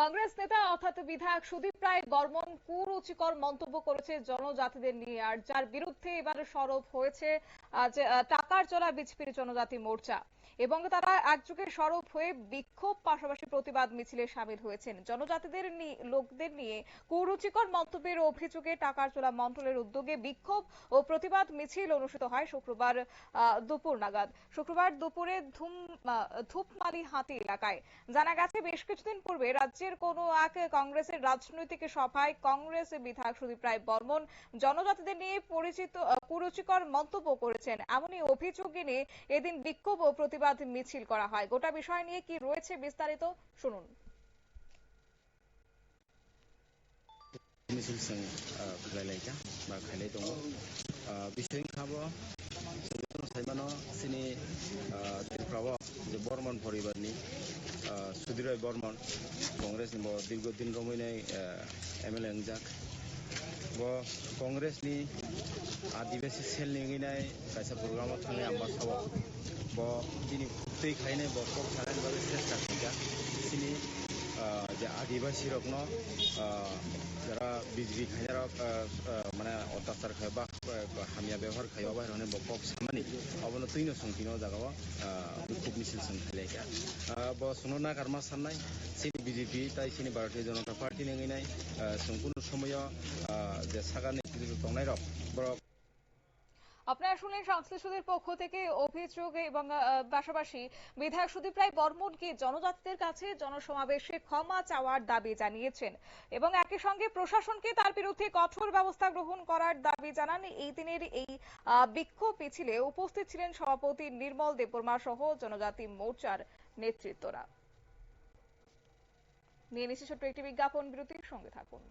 কংগ্রেস নেতা অর্থাৎ বিধায়ক সুদীপ রায় বর্মন কুরুচিকর মন্তব্য করেছে জনজাতিদের নিয়ে। আর যার বিরুদ্ধে এবার সরব হয়েছে টাকার চলা বিজেপির জনজাতি মোর্চা। এবং তারা একযোগে সরব হয়ে বিক্ষোভ পাশাপাশি প্রতিবাদ মিছিলে সামিল হয়েছেন। জনজাতিদের লোকদের নিয়ে কুরুচিকর মন্তব্যের অভিযোগে টাকার চোলা মন্ডলের উদ্যোগে বিক্ষোভ ও প্রতিবাদ মিছিল অনুষ্ঠিত হয় শুক্রবার দুপুর নাগাদ। শুক্রবার দুপুরে ধূপমালি হাতি এলাকায়। জানা গেছে, বেশ কিছুদিন পূর্বে রাজ্যের কোনো এক কংগ্রেসের রাজনৈতিক সভায় কংগ্রেস বিধায়ক সুদীপ রায় বর্মন জনজাতিদের নিয়ে পরিচিত আহ, কুরুচিকর মন্তব্য করেছেন এমনই অভিযোগ এনে এদিন বিক্ষোভ ও প্রতিবাদ মিছিল করা হয় গোটা বিষয় নিয়ে কি রয়েছে বিস্তারিত শুনুন मिसिलजों बुलायलायगा बा खायलाय दङ बिसोर खाबो साइमानो सिनि दिनफ्राबो जे बर्मन परिबारनि সুধীৰয় বৰ্মন কংগ্ৰেছ দীৰ্ঘদিন ৰমিনাই এম এল এ আঞ্জাক কংগ্ৰেছনি আদিবাসী চেল নিগিনাই কাইছা প্ৰগ্ৰামত থাকে আমাৰ চাব বিনি ফুটেই খাইনে বৰ্ষক চাৰাইন বাবে চেষ্টা থাকা সেইখিনি যে আদিবাসী ৰগ্ন যাৰা বিজেপি খাইনাৰক মানে অত্যাচাৰ খাই বা হামিয়া ব্যৱহাৰ খাই বা বাহিৰ হ'লে বৰ্ষক চামানি অৱনতীন চংকীন জাগাব জাগাও বিক্ষোভ মিছিল সং খাইলাইকা ব সুননা কারমা সাননাই সিনি বিজেপি তাই সিনি ভারতীয় জনতা পার্টি जे সম্পূর্ণ সময় যে সাগা আপনারা শুনলেন সংশ্লিষ্টদের পক্ষ থেকে অভিযোগ এবং পাশাপাশি বিধায়ক সুদীপ রায় বর্মনকে জনজাতিদের কাছে জনসমাবেশে ক্ষমা চাওয়ার দাবি জানিয়েছেন এবং একই সঙ্গে প্রশাসনকে তার বিরুদ্ধে কঠোর ব্যবস্থা গ্রহণ করার দাবি জানান। এই দিনের এই বিক্ষোভ মিছিলে উপস্থিত ছিলেন সভাপতি নির্মল দেববর্মা সহ জনজাতি মোর্চার নেতৃত্বরা। নিয়ে নিচ্ছে ছোট্ট একটি বিজ্ঞাপন, বিরতির সঙ্গে থাকুন।